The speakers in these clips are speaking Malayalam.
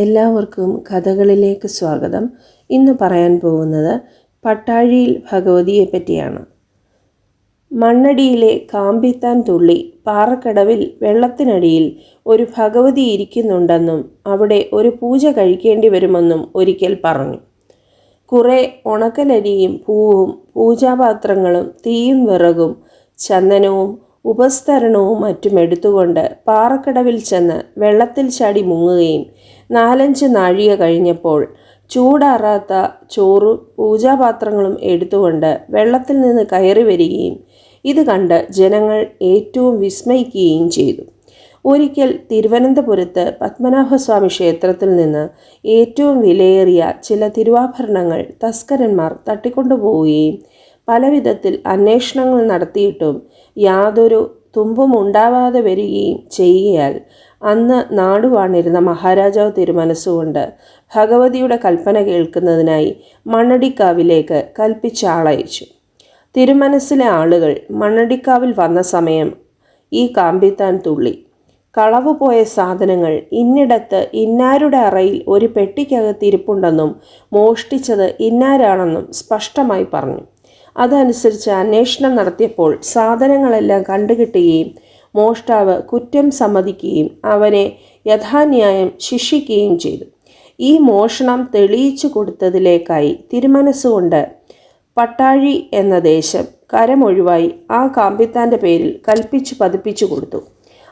എല്ലാവർക്കും കഥകളിലേക്ക് സ്വാഗതം. ഇന്ന് പറയാൻ പോകുന്നത് പട്ടാഴിയിൽ ഭഗവതിയെ പറ്റിയാണ്. മണ്ണടിയിലെ കാമ്പിത്താൻ തുള്ളി പാറക്കടവിൽ വെള്ളത്തിനടിയിൽ ഒരു ഭഗവതി ഇരിക്കുന്നുണ്ടെന്നും അവിടെ ഒരു പൂജ കഴിക്കേണ്ടി വരുമെന്നും ഒരിക്കൽ പറഞ്ഞു. കുറേ ഉണക്കലരിയും പൂവും പൂജാപാത്രങ്ങളും തീയും വിറകും ചന്ദനവും ഉപസ്തരണവും മറ്റും എടുത്തുകൊണ്ട് പാറക്കടവിൽ ചെന്ന് വെള്ളത്തിൽ ചാടി മുങ്ങുകയും നാലഞ്ച് നാഴിക കഴിഞ്ഞപ്പോൾ ചൂടാറാത്ത ചോറും പൂജാപാത്രങ്ങളും എടുത്തുകൊണ്ട് വെള്ളത്തിൽ നിന്ന് കയറി വരികയും ഇത് കണ്ട് ജനങ്ങൾ ഏറ്റവും വിസ്മയിക്കുകയും ചെയ്തു. ഒരിക്കൽ തിരുവനന്തപുരത്ത് പത്മനാഭസ്വാമി ക്ഷേത്രത്തിൽ നിന്ന് ഏറ്റവും വിലയേറിയ ചില തിരുവാഭരണങ്ങൾ തസ്കരന്മാർ തട്ടിക്കൊണ്ടുപോവുകയും പലവിധത്തിൽ അന്വേഷണങ്ങൾ നടത്തിയിട്ടും യാതൊരു തുമ്പും ഉണ്ടാവാതെ വരികയും ചെയ്യുകയാൽ അന്ന് നാടുവാണിരുന്ന മഹാരാജാവ് തിരുമനസ്സുകൊണ്ട് ഭഗവതിയുടെ കൽപ്പന കേൾക്കുന്നതിനായി മണ്ണടിക്കാവിലേക്ക് കൽപ്പിച്ച ആളയച്ചു. തിരുമനസ്സിലെ ആളുകൾ മണ്ണടിക്കാവിൽ വന്ന സമയം ഈ കാമ്പിത്താൻ തുള്ളി. കളവ് പോയ സാധനങ്ങൾ ഇന്നിടത്ത് ഇന്നാരുടെ അറയിൽ ഒരു പെട്ടിക്കകത്ത് ഇരിപ്പുണ്ടെന്നും മോഷ്ടിച്ചത് ഇന്നാരാണെന്നും സ്പഷ്ടമായി പറഞ്ഞു. അതനുസരിച്ച് അന്വേഷണം നടത്തിയപ്പോൾ സാധനങ്ങളെല്ലാം കണ്ടുകിട്ടുകയും മോഷ്ടാവ് കുറ്റം സമ്മതിക്കുകയും അവനെ യഥാന്യായം ശിക്ഷിക്കുകയും ചെയ്തു. ഈ മോഷണം തെളിയിച്ചു കൊടുത്തതിലേക്കായി തിരുമനസ്സുകൊണ്ട് പട്ടാഴി എന്ന ദേശം കരമൊഴിവായി ആ കാമ്പിത്താന്റെ പേരിൽ കൽപ്പിച്ചു പതിപ്പിച്ചു കൊടുത്തു.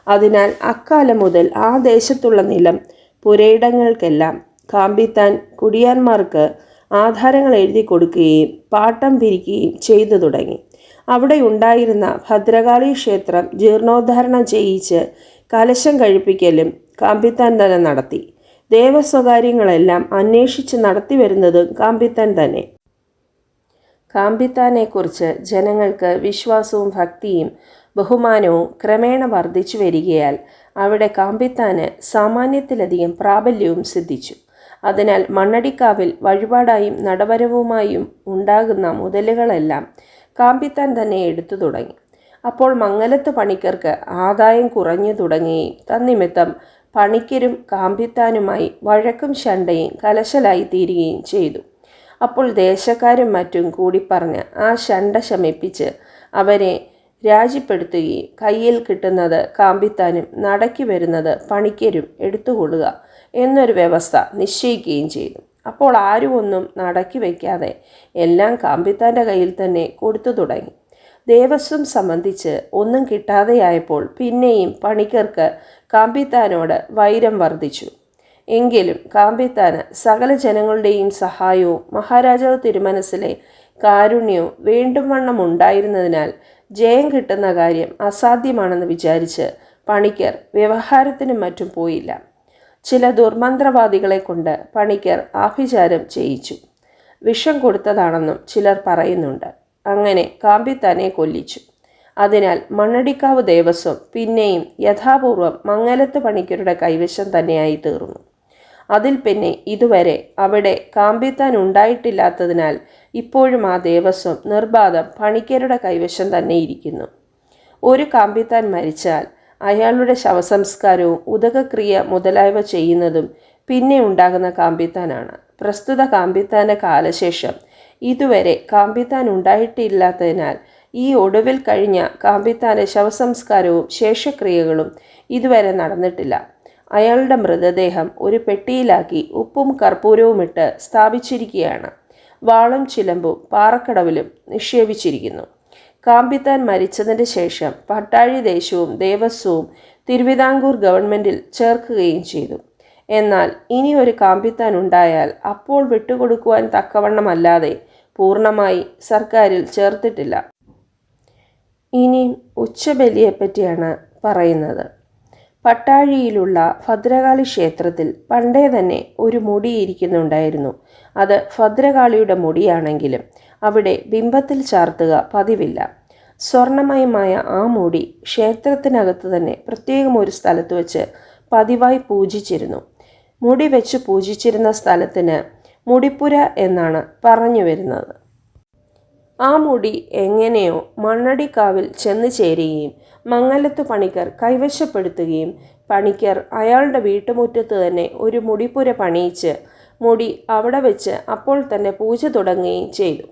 അതിനാൽ അക്കാലം മുതൽ ആ ദേശത്തുള്ള നിലം പുരയിടങ്ങൾക്കെല്ലാം കാമ്പിത്താൻ കുടിയാന്മാർക്ക് ആധാരങ്ങൾ എഴുതി കൊടുക്കുകയും പാട്ടം പിരിക്കുകയും ചെയ്തു തുടങ്ങി. അവിടെ ഉണ്ടായിരുന്ന ഭദ്രകാളി ക്ഷേത്രം ജീർണോദ്ധാരണം ചെയ്യിച്ച് കലശം കഴിപ്പിക്കലും കാമ്പിത്താൻ തന്നെ നടത്തി. ദേവസ്വകാര്യങ്ങളെല്ലാം അന്വേഷിച്ച് നടത്തി വരുന്നതും കാമ്പിത്താൻ തന്നെ. കാമ്പിത്താനെക്കുറിച്ച് ജനങ്ങൾക്ക് വിശ്വാസവും ഭക്തിയും ബഹുമാനവും ക്രമേണ വർദ്ധിച്ചു വരികയാൽ അവിടെ കാമ്പിത്താന് സാമാന്യത്തിലധികം പ്രാബല്യവും സിദ്ധിച്ചു. അതിനാൽ മണ്ണടിക്കാവിൽ വഴിപാടായും നടവരവുമായും ഉണ്ടാകുന്ന മുതലുകളെല്ലാം കാമ്പിത്താൻ തന്നെ എടുത്തു തുടങ്ങി. അപ്പോൾ മംഗലത്ത് പണിക്കർക്ക് ആദായം കുറഞ്ഞു തുടങ്ങുകയും തന്നിമിത്തം പണിക്കരും കാമ്പിത്താനുമായി വഴക്കും ശണ്ടയും കലശലായി തീരുകയും ചെയ്തു. അപ്പോൾ ദേശക്കാരും മറ്റും കൂടി പറഞ്ഞ് ആ ശണ്ട ശമിപ്പിച്ച് അവരെ രാജിപ്പെടുത്തുകയും കയ്യിൽ കിട്ടുന്നത് കാമ്പിത്താനും നടക്കി വരുന്നത് പണിക്കരും എടുത്തുകൊള്ളുക. എന്നൊരു വ്യവസ്ഥ നിശ്ചയിക്കുകയും ചെയ്തു. അപ്പോൾ ആരും ഒന്നും നടക്കി വയ്ക്കാതെ എല്ലാം കാമ്പിത്താന്റെ കയ്യിൽ തന്നെ കൊടുത്തു തുടങ്ങി. ദേവസ്വം സംബന്ധിച്ച് ഒന്നും കിട്ടാതെയായപ്പോൾ പിന്നെയും പണിക്കർക്ക് കാമ്പിത്താനോട് വൈരം വർദ്ധിച്ചു. എങ്കിലും കാമ്പിത്താന് സകല ജനങ്ങളുടെയും സഹായവും മഹാരാജാവ് തിരുമനസ്സിലെ കാരുണ്യവും വേണ്ടും വണ്ണം ഉണ്ടായിരുന്നതിനാൽ ജയം കിട്ടുന്ന കാര്യം അസാധ്യമാണെന്ന് വിചാരിച്ച് പണിക്കർ വ്യവഹാരത്തിനും മറ്റും പോയില്ല. ചില ദുർമന്ത്രവാദികളെ കൊണ്ട് പണിക്കർ ആഭിചാരം ചെയ്യിച്ചു. വിഷം കൊടുത്തതാണെന്നും ചിലർ പറയുന്നുണ്ട്. അങ്ങനെ കാമ്പിത്താനെ കൊല്ലിച്ചു. അതിനാൽ മണ്ണടിക്കാവ് ദേവസ്വം പിന്നെയും യഥാപൂർവം മംഗലത്ത് പണിക്കരുടെ കൈവശം തന്നെയായി തീർന്നു. അതിൽ പിന്നെ ഇതുവരെ അവിടെ കാമ്പിത്താൻ ഉണ്ടായിട്ടില്ലാത്തതിനാൽ ഇപ്പോഴും ആ ദേവസ്വം നിർബാധം പണിക്കരുടെ കൈവശം തന്നെ ഇരിക്കുന്നു. ഒരു കാമ്പിത്താൻ മരിച്ചാൽ അയാളുടെ ശവസംസ്കാരവും ഉദകക്രിയ മുതലായവ ചെയ്യുന്നതും പിന്നെ ഉണ്ടാകുന്ന കാമ്പിത്താനാണ്. പ്രസ്തുത കാമ്പിത്താന്റെ കാലശേഷം ഇതുവരെ കാമ്പിത്താൻ ഉണ്ടായിട്ടില്ലാത്തതിനാൽ ഈ ഒടുവിൽ കഴിഞ്ഞ കാമ്പിത്താന്റെ ശവസംസ്കാരവും ശേഷക്രിയകളും ഇതുവരെ നടന്നിട്ടില്ല. അയാളുടെ മൃതദേഹം ഒരു പെട്ടിയിലാക്കി ഉപ്പും കർപ്പൂരവും ഇട്ട് സ്ഥാപിച്ചിരിക്കുകയാണ്. വാളും ചിലമ്പും പാറക്കടവിലും നിക്ഷേപിച്ചിരിക്കുന്നു. കാമ്പിത്താൻ മരിച്ചതിന് ശേഷം പട്ടാഴി ദേശവും ദേവസ്വവും തിരുവിതാംകൂർ ഗവൺമെന്റിൽ ചേർക്കുകയും ചെയ്തു. എന്നാൽ ഇനി ഒരു കാമ്പിത്താൻ ഉണ്ടായാൽ അപ്പോൾ വിട്ടുകൊടുക്കുവാൻ തക്കവണ്ണമല്ലാതെ പൂർണമായി സർക്കാരിൽ ചേർത്തിട്ടില്ല. ഇനി ഉച്ചബലിയെപ്പറ്റിയാണ് പറയുന്നത്. പട്ടാഴിയിലുള്ള ഭദ്രകാളി ക്ഷേത്രത്തിൽ പണ്ടേ തന്നെ ഒരു മുടി ഇരിക്കുന്നുണ്ടായിരുന്നു. അത് ഭദ്രകാളിയുടെ മുടിയാണെങ്കിലും അവിടെ ബിംബത്തിൽ ചാർത്തുക പതിവില്ല. സ്വർണമയമായ ആ മുടി ക്ഷേത്രത്തിനകത്ത് തന്നെ പ്രത്യേകം ഒരു സ്ഥലത്ത് വെച്ച് പതിവായി പൂജിച്ചിരുന്നു. മുടി വെച്ച് പൂജിച്ചിരുന്ന സ്ഥലത്തിന് മുടിപ്പുര എന്നാണ് പറഞ്ഞു വരുന്നത്. ആ മുടി എങ്ങനെയോ മണ്ണടിക്കാവിൽ ചെന്നു ചേരുകയും മംഗലത്ത് പണിക്കർ കൈവശപ്പെടുത്തുകയും പണിക്കർ അയാളുടെ വീട്ടുമുറ്റത്ത് തന്നെ ഒരു മുടിപ്പുര പണിയിച്ച് മുടി അവിടെ വെച്ച് അപ്പോൾ തന്നെ പൂജ തുടങ്ങുകയും ചെയ്തു.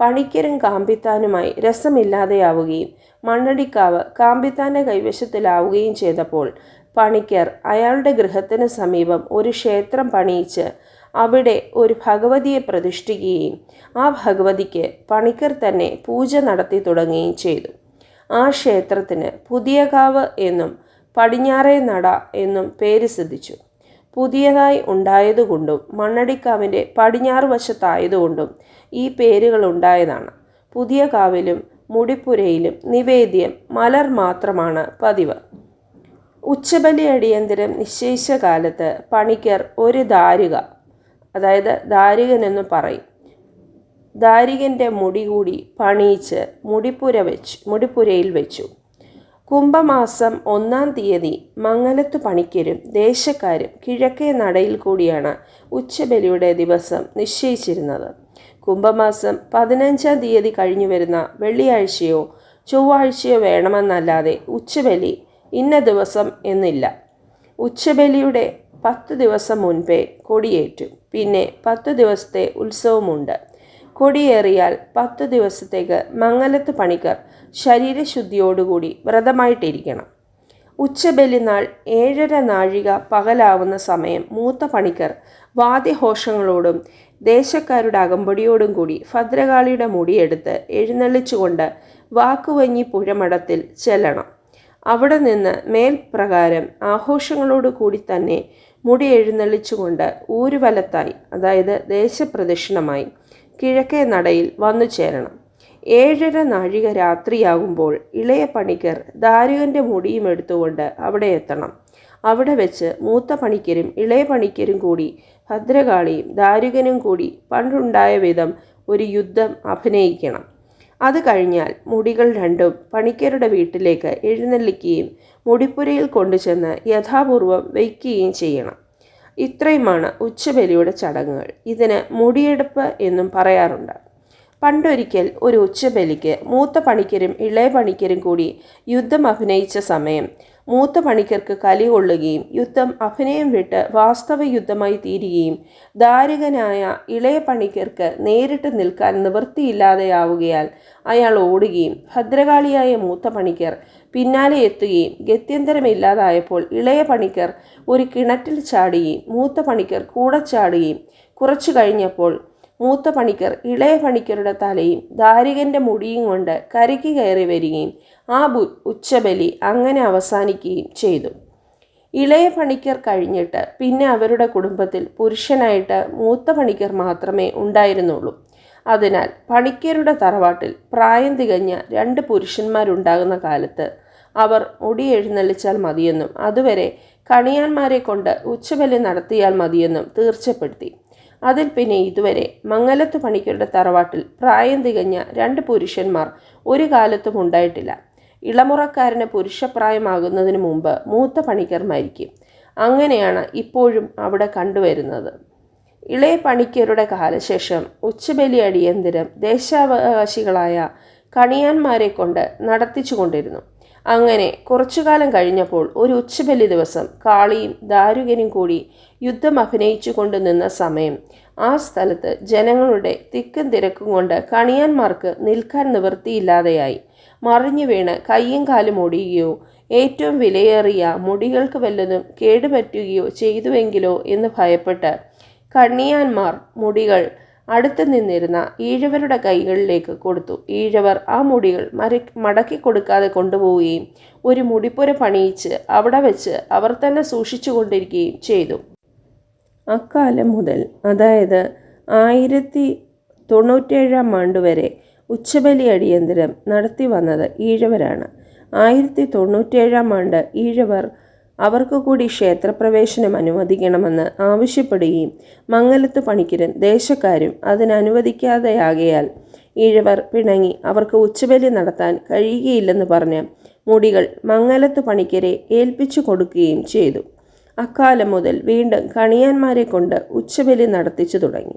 പണിക്കരും കാമ്പിത്താനുമായി രസമില്ലാതെയാവുകയും മണ്ണടിക്കാവ് കാമ്പിത്താന്റെ കൈവശത്തിലാവുകയും ചെയ്തപ്പോൾ പണിക്കർ അയാളുടെ ഗൃഹത്തിന് സമീപം ഒരു ക്ഷേത്രം പണിയിച്ച് അവിടെ ഒരു ഭഗവതിയെ പ്രതിഷ്ഠിക്കുകയും ആ ഭഗവതിക്ക് പണിക്കർ തന്നെ പൂജ നടത്തി തുടങ്ങുകയും ചെയ്തു. ആ ക്ഷേത്രത്തിന് പുതിയകാവ് എന്നും പടിഞ്ഞാറേ നട എന്നും പേര് സിദ്ധിച്ചു. പുതിയതായി ഉണ്ടായതുകൊണ്ടും മണ്ണടിക്കാവിന്റെ പടിഞ്ഞാറ് വശത്തായതുകൊണ്ടും ഈ പേരുകൾ ഉണ്ടായതാണ്. പുതിയ കാവിലും മുടിപ്പുരയിലും നിവേദ്യം മലർ മാത്രമാണ് പതിവ്. ഉച്ചബലി അടിയന്തരം നിശ്ചയിച്ച കാലത്ത് പണിക്കർ ഒരു ദാരുക അതായത് ദാരികനെന്ന് പറയും. ദാരികന്റെ മുടി കൂടി പണിയിച്ച് മുടിപ്പുര വെച്ച് മുടിപ്പുരയിൽ വെച്ചു. കുംഭമാസം ഒന്നാം തീയതി മംഗലത്തു പണിക്കരും ദേശക്കാരും കിഴക്കേ നടയിൽ കൂടിയാണ് ഉച്ചബലിയുടെ ദിവസം നിശ്ചയിച്ചിരുന്നത്. കുംഭമാസം പതിനഞ്ചാം തീയതി കഴിഞ്ഞു വരുന്ന വെള്ളിയാഴ്ചയോ ചൊവ്വാഴ്ചയോ വേണമെന്നല്ലാതെ ഉച്ചബലി ഇന്ന ദിവസം എന്നില്ല. ഉച്ചബലിയുടെ പത്ത് ദിവസം മുൻപേ കൊടിയേറ്റു. പിന്നെ പത്ത് ദിവസത്തെ ഉത്സവമുണ്ട്. കൊടിയേറിയാൽ പത്ത് ദിവസത്തേക്ക് മംഗലത്ത് പണിക്കർ ശരീരശുദ്ധിയോടുകൂടി വ്രതമായിട്ടിരിക്കണം. ഉച്ചബലി നാൾ ഏഴര നാഴിക പകലാവുന്ന സമയം മൂത്ത പണിക്കർ വാദ്യഘോഷങ്ങളോടും ദേശക്കാരുടെ അകമ്പടിയോടും കൂടി ഭദ്രകാളിയുടെ മുടിയെടുത്ത് എഴുന്നള്ളിച്ചുകൊണ്ട് വാക്കുവഞ്ഞി പുഴമടത്തിൽ ചെല്ലണം. അവിടെ നിന്ന് മേൽപ്രകാരം ആഘോഷങ്ങളോട് കൂടി തന്നെ മുടി എഴുന്നള്ളിച്ചുകൊണ്ട് ഊരുവലത്തായി അതായത് ദേശപ്രദക്ഷിണമായി കിഴക്കേ നടയിൽ വന്നു ചേരണം. ഏഴര നാഴിക രാത്രിയാകുമ്പോൾ ഇളയ പണിക്കർ ദാരുകന്റെ മുടിയും എടുത്തുകൊണ്ട് അവിടെ എത്തണം. അവിടെ വെച്ച് മൂത്ത പണിക്കരും ഇളയ പണിക്കരും കൂടി ഭദ്രകാളിയും ദാരുകനും കൂടി പണ്ടുണ്ടായ വിധം ഒരു യുദ്ധം അഭിനയിക്കണം. അത് കഴിഞ്ഞാൽ മുടികൾ രണ്ടും പണിക്കരുടെ വീട്ടിലേക്ക് എഴുന്നള്ളിക്കുകയും മുടിപ്പുരയിൽ കൊണ്ടുചെന്ന് യഥാപൂർവം വയ്ക്കുകയും ചെയ്യണം. ഇത്രയുമാണ് ഉച്ചബലിയുടെ ചടങ്ങുകൾ. ഇതിന് മുടിയെടുപ്പ് എന്നും പറയാറുണ്ട്. പണ്ടൊരിക്കൽ ഒരു ഉച്ചബലിക്ക് മൂത്ത പണിക്കരും ഇളയ പണിക്കരും കൂടി യുദ്ധം അഭിനയിച്ച സമയം മൂത്ത പണിക്കർക്ക് കലി കൊള്ളുകയും യുദ്ധം അഭിനയം വിട്ട് വാസ്തവ യുദ്ധമായി തീരുകയും ദാരികനായ ഇളയ പണിക്കർക്ക് നേരിട്ട് നിൽക്കാൻ നിവൃത്തിയില്ലാതെയാവുകയാൽ അയാൾ ഓടുകയും ഭദ്രകാളിയായ മൂത്ത പണിക്കർ പിന്നാലെ എത്തുകയും ഗത്യന്തരമില്ലാതായപ്പോൾ ഇളയ പണിക്കർ ഒരു കിണറ്റിൽ ചാടുകയും മൂത്ത പണിക്കർ കൂടെ ചാടുകയും കുറച്ചു കഴിഞ്ഞപ്പോൾ മൂത്ത പണിക്കർ ഇളയ പണിക്കരുടെ തലയും ദാരികന്റെ മുടിയും കൊണ്ട് കരയ്ക്ക് കയറി വരികയും ആ ഉച്ചബലി അങ്ങനെ അവസാനിക്കുകയും ചെയ്തു. ഇളയ പണിക്കർ കഴിഞ്ഞിട്ട് പിന്നെ അവരുടെ കുടുംബത്തിൽ പുരുഷനായിട്ട് മൂത്ത പണിക്കർ മാത്രമേ ഉണ്ടായിരുന്നുള്ളൂ. അതിനാൽ പണിക്കരുടെ തറവാട്ടിൽ പ്രായം തികഞ്ഞ രണ്ട് പുരുഷന്മാരുണ്ടാകുന്ന കാലത്ത് അവർ ഒടിയെഴുന്നള്ളിച്ചാൽ മതിയെന്നും അതുവരെ കണിയാന്മാരെ കൊണ്ട് ഉച്ചബലി നടത്തിയാൽ മതിയെന്നും തീർച്ചപ്പെടുത്തി. അതിൽ പിന്നെ ഇതുവരെ മംഗലത്ത് പണിക്കരുടെ തറവാട്ടിൽ പ്രായം തികഞ്ഞ രണ്ട് പുരുഷന്മാർ ഒരു കാലത്തും ഉണ്ടായിട്ടില്ല. ഇളമുറക്കാരന് പുരുഷപ്രായമാകുന്നതിന് മുമ്പ് മൂത്ത പണിക്കർ മരിക്കും. അങ്ങനെയാണ് ഇപ്പോഴും അവിടെ കണ്ടുവരുന്നത്. ഇളയ പണിക്കരുടെ കാലശേഷം ഉച്ചബലി അടിയന്തരം ദേശാവകാശികളായ കണിയാന്മാരെ കൊണ്ട് നടത്തിച്ചുകൊണ്ടിരുന്നു. അങ്ങനെ കുറച്ചു കാലം കഴിഞ്ഞപ്പോൾ ഒരു ഉച്ചബലി ദിവസം കാളിയും ദാരുകനും കൂടി യുദ്ധം അഭിനയിച്ചു കൊണ്ട് നിന്ന സമയം. ആ സ്ഥലത്ത് ജനങ്ങളുടെ തിക്കും തിരക്കും കൊണ്ട് കണിയാന്മാർക്ക് നിൽക്കാൻ നിവൃത്തിയില്ലാതെയായി. മറിഞ്ഞു വീണ് കയ്യും കാലും ഒടിയുകയോ ഏറ്റവും വിലയേറിയ മുടികൾക്ക് വല്ലതും കേടുപറ്റുകയോ ചെയ്തുവെങ്കിലോ എന്ന് ഭയപ്പെട്ട് കണ്ണിയാന്മാർ മുടികൾ അടുത്ത് നിന്നിരുന്ന ഈഴവരുടെ കൈകളിലേക്ക് കൊടുത്തു. ഈഴവർ ആ മുടികൾ മറി മടക്കി കൊടുക്കാതെ കൊണ്ടുപോവുകയും ഒരു മുടിപ്പുര പണിയിച്ച് അവിടെ വെച്ച് അവർ തന്നെ സൂക്ഷിച്ചു കൊണ്ടിരിക്കുകയും ചെയ്തു. അക്കാലം മുതൽ അതായത് ആയിരത്തി തൊണ്ണൂറ്റേഴാം ആണ്ട് വരെ ഉച്ചബലി അടിയന്തരം നടത്തി വന്നത് ഈഴവരാണ്. ആയിരത്തി തൊണ്ണൂറ്റേഴാം ആണ്ട് ഈഴവർ അവർക്ക് കൂടി ക്ഷേത്രപ്രവേശനം അനുവദിക്കണമെന്ന് ആവശ്യപ്പെടുകയും മംഗലത്ത് പണിക്കരൻ ദേശക്കാരും അതിനനുവദിക്കാതെയാകയാൽ ഈഴവർ പിണങ്ങി അവർക്ക് ഉച്ചബലി നടത്താൻ കഴിയുകയില്ലെന്ന് പറഞ്ഞ് മുടികൾ മംഗലത്ത് പണിക്കരെ ഏൽപ്പിച്ചു കൊടുക്കുകയും ചെയ്തു. അക്കാലം മുതൽ വീണ്ടും കണിയാന്മാരെ കൊണ്ട് ഉച്ചബലി നടത്തിച്ചു തുടങ്ങി.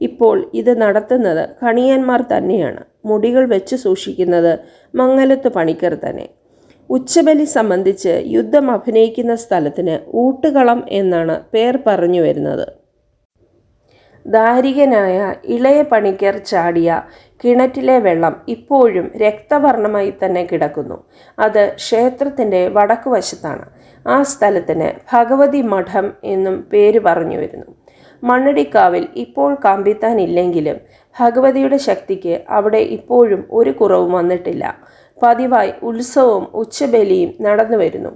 ഇപ്പോൾ ഇത് നടത്തുന്നത് കണിയാന്മാർ തന്നെയാണ്. മുടികൾ വെച്ച് സൂക്ഷിക്കുന്നത് മംഗലത്ത് പണിക്കർ തന്നെ. ഉച്ചബലി സംബന്ധിച്ച് യുദ്ധം അഭിനയിക്കുന്ന സ്ഥലത്തിന് ഊട്ടുകളം എന്നാണ് പേർ പറഞ്ഞു വരുന്നത്. ദാരികനായ ഇളയ പണിക്കർ ചാടിയ കിണറ്റിലെ വെള്ളം ഇപ്പോഴും രക്തവർണമായി തന്നെ കിടക്കുന്നു. അത് ക്ഷേത്രത്തിന്റെ വടക്കുവശത്താണ് ആ സ്ഥലത്തിന് ഭഗവതി മഠം എന്നും പേര് പറഞ്ഞു വരുന്നു. മണ്ണടിക്കാവിൽ ഇപ്പോൾ കമ്പിത്താനില്ലെങ്കിലും ഭഗവതിയുടെ ശക്തിക്ക് അവിടെ ഇപ്പോഴും ഒരു കുറവും വന്നിട്ടില്ല. പതിവായി ഉത്സവവും ഉച്ചബലിയും നടന്നു വരുന്നു.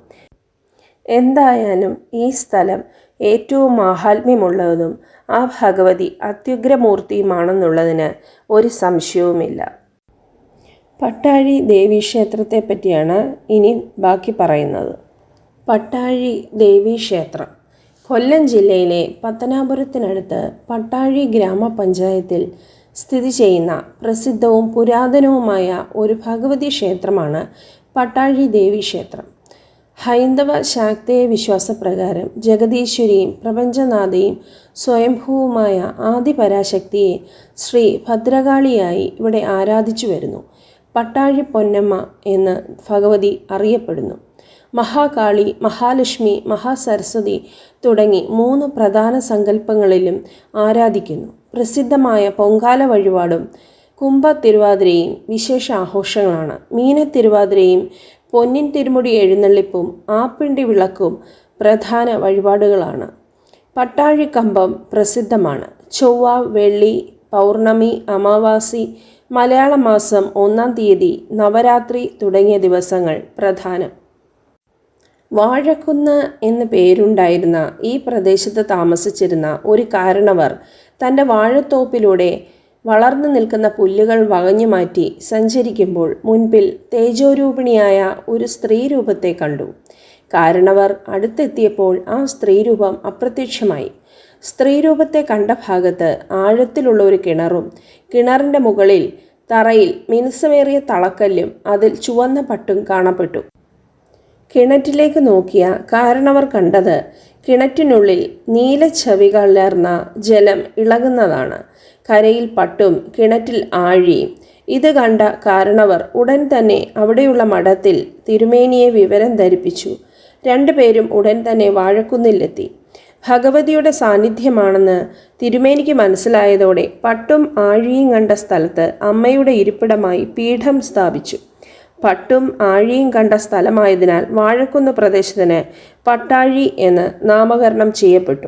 എന്തായാലും ഈ സ്ഥലം ഏറ്റവും മാഹാത്മ്യമുള്ളതും ആ ഭഗവതി അത്യുഗ്രമൂർത്തിയുമാണെന്നുള്ളതിന് ഒരു സംശയവുമില്ല. പട്ടാഴി ദേവീക്ഷേത്രത്തെ പറ്റിയാണ് ഇനി ബാക്കി പറയുന്നത്. പട്ടാഴി ദേവീക്ഷേത്രം. കൊല്ലം ജില്ലയിലെ പത്തനാപുരത്തിനടുത്ത് പട്ടാഴി ഗ്രാമപഞ്ചായത്തിൽ സ്ഥിതി ചെയ്യുന്ന പ്രസിദ്ധവും പുരാതനവുമായ ഒരു ഭഗവതി ക്ഷേത്രമാണ് പട്ടാഴി ദേവി ക്ഷേത്രം. ഹൈന്ദവ ശാക്തേയ വിശ്വാസപ്രകാരം ജഗദീശ്വരിയും പ്രപഞ്ചനാഥയും സ്വയംഭൂവുമായ ആദിപരാശക്തിയെ ശ്രീ ഭദ്രകാളിയായി ഇവിടെ ആരാധിച്ചു വരുന്നു. പട്ടാഴി പൊന്നമ്മ എന്ന് ഭഗവതി അറിയപ്പെടുന്നു. മഹാകാളി മഹാലക്ഷ്മി മഹാസരസ്വതി തുടങ്ങി മൂന്ന് പ്രധാന സങ്കല്പങ്ങളിലും ആരാധിക്കുന്നു. പ്രസിദ്ധമായ പൊങ്കാല വഴിപാടും കുംഭ തിരുവാതിരയും വിശേഷ ആഘോഷങ്ങളാണ്. മീന തിരുവാതിരയും പൊന്നിൻ തിരുമുടി എഴുന്നള്ളിപ്പും ആപ്പിണ്ടി വിളക്കും പ്രധാന വഴിപാടുകളാണ്. പട്ടാഴിക്കമ്പം പ്രസിദ്ധമാണ്. ചൊവ്വ വെള്ളി പൗർണമി അമാവാസി മലയാള മാസം ഒന്നാം തീയതി നവരാത്രി തുടങ്ങിയ ദിവസങ്ങൾ പ്രധാനം. വാഴക്കുന്ന് എന്ന് പേരുണ്ടായിരുന്ന ഈ പ്രദേശത്ത് താമസിച്ചിരുന്ന ഒരു കാരണവർ തന്റെ വാഴത്തോപ്പിലൂടെ വളർന്നു നിൽക്കുന്ന പുല്ലുകൾ വകഞ്ഞു മാറ്റി സഞ്ചരിക്കുമ്പോൾ മുൻപിൽ തേജോരൂപിണിയായ ഒരു സ്ത്രീരൂപത്തെ കണ്ടു. കാരണവർ അടുത്തെത്തിയപ്പോൾ ആ സ്ത്രീരൂപം അപ്രത്യക്ഷമായി. സ്ത്രീരൂപത്തെ കണ്ട ഭാഗത്ത് ആഴത്തിലുള്ള ഒരു കിണറും കിണറിന്റെ മുകളിൽ തറയിൽ മിനുസമേറിയ തളക്കല്ലും അതിൽ ചുവന്ന പട്ടും കാണപ്പെട്ടു. കിണറ്റിലേക്ക് നോക്കിയ കാരണവർ കണ്ടത് കിണറ്റിനുള്ളിൽ നീലച്ചവി കലർന്ന ജലം ഇളകുന്നതാണ്. കരയിൽ പട്ടും കിണറ്റിൽ ആഴിയും. ഇത് കണ്ട കാരണവർ ഉടൻ തന്നെ അവിടെയുള്ള മഠത്തിൽ തിരുമേനിയെ വിവരം ധരിപ്പിച്ചു. രണ്ടുപേരും ഉടൻ തന്നെ വാഴക്കുന്നിലെത്തി. ഭഗവതിയുടെ സാന്നിധ്യമാണെന്ന് തിരുമേനിക്ക് മനസ്സിലായതോടെ പട്ടും ആഴിയും കണ്ട സ്ഥലത്ത് അമ്മയുടെ ഇരിപ്പിടമായി പീഠം സ്ഥാപിച്ചു. പട്ടും ആഴിയും കണ്ട സ്ഥലമായതിനാൽ വാഴക്കുന്ന് പ്രദേശത്തിന് പട്ടാഴി എന്ന് നാമകരണം ചെയ്യപ്പെട്ടു.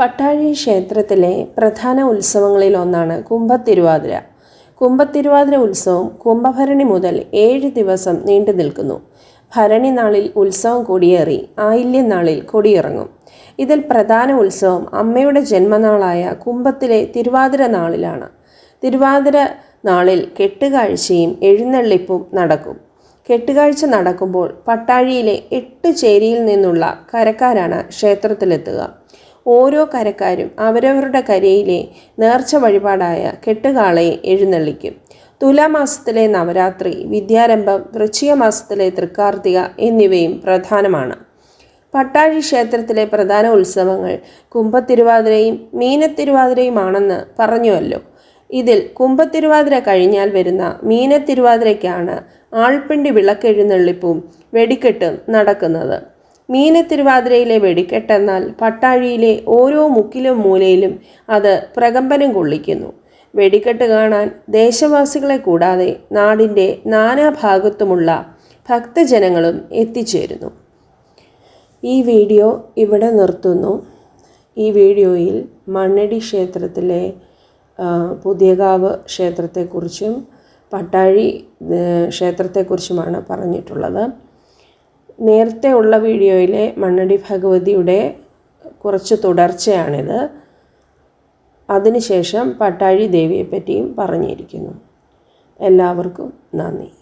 പട്ടാഴി ക്ഷേത്രത്തിലെ പ്രധാന ഉത്സവങ്ങളിൽ ഒന്നാണ് കുംഭത്തിരുവാതിര. കുംഭത്തിരുവാതിര ഉത്സവം കുംഭഭരണി മുതൽ ഏഴ് ദിവസം നീണ്ടു നിൽക്കുന്നു. ഭരണി നാളിൽ ഉത്സവം കൊടിയേറി ആയില്യം നാളിൽ കൊടിയിറങ്ങും. ഇതിൽ പ്രധാന ഉത്സവം അമ്മയുടെ ജന്മനാളായ കുംഭത്തിലെ തിരുവാതിര നാളിലാണ്. തിരുവാതിര നാളിൽ കെട്ടുകാഴ്ചയും എഴുന്നള്ളിപ്പും നടക്കും. കെട്ടുകാഴ്ച നടക്കുമ്പോൾ പട്ടാഴിയിലെ എട്ട് ചേരിയിൽ നിന്നുള്ള കരക്കാരാണ് ക്ഷേത്രത്തിലെത്തുക. ഓരോ കരക്കാരും അവരവരുടെ കരയിലെ നേർച്ച വഴിപാടായ കെട്ടുകാളയെ എഴുന്നള്ളിക്കും. തുലാമാസത്തിലെ നവരാത്രി വിദ്യാരംഭം വൃശ്ചിക മാസത്തിലെ തൃക്കാർത്തിക എന്നിവയും പ്രധാനമാണ്. പട്ടാഴി ക്ഷേത്രത്തിലെ പ്രധാന ഉത്സവങ്ങൾ കുംഭത്തിരുവാതിരയും മീനത്തിരുവാതിരയുമാണെന്ന് പറഞ്ഞുവല്ലോ. ഇതിൽ കുംഭത്തിരുവാതിര കഴിഞ്ഞാൽ വരുന്ന മീനത്തിരുവാതിരയ്ക്കാണ് ആൾപ്പിണ്ടി വിളക്കെഴുന്നള്ളിപ്പും വെടിക്കെട്ടും നടക്കുന്നത്. മീനത്തിരുവാതിരയിലെ വെടിക്കെട്ടെന്നാൽ പട്ടാഴിയിലെ ഓരോ മുക്കിലും മൂലയിലും അത് പ്രകമ്പനം കൊള്ളിക്കുന്നു. വെടിക്കെട്ട് കാണാൻ ദേശവാസികളെ കൂടാതെ നാടിന്റെ നാനാഭാഗത്തുമുള്ള ഭക്തജനങ്ങളും എത്തിച്ചേരുന്നു. ഈ വീഡിയോ ഇവിടെ നിർത്തുന്നു. ഈ വീഡിയോയിൽ മണ്ണടി ക്ഷേത്രത്തിലെ പുതിയകാവ് ക്ഷേത്രത്തെക്കുറിച്ചും പട്ടാഴി ക്ഷേത്രത്തെക്കുറിച്ചുമാണ് പറഞ്ഞിട്ടുള്ളത്. നേരത്തെ ഉള്ള വീഡിയോയിലെ മണ്ണടി ഭഗവതിയുടെ കുറച്ച് തുടർച്ചയാണിത്. അതിനുശേഷം പട്ടാഴി ദേവിയെപ്പറ്റിയും പറഞ്ഞിരിക്കുന്നു. എല്ലാവർക്കും നന്ദി.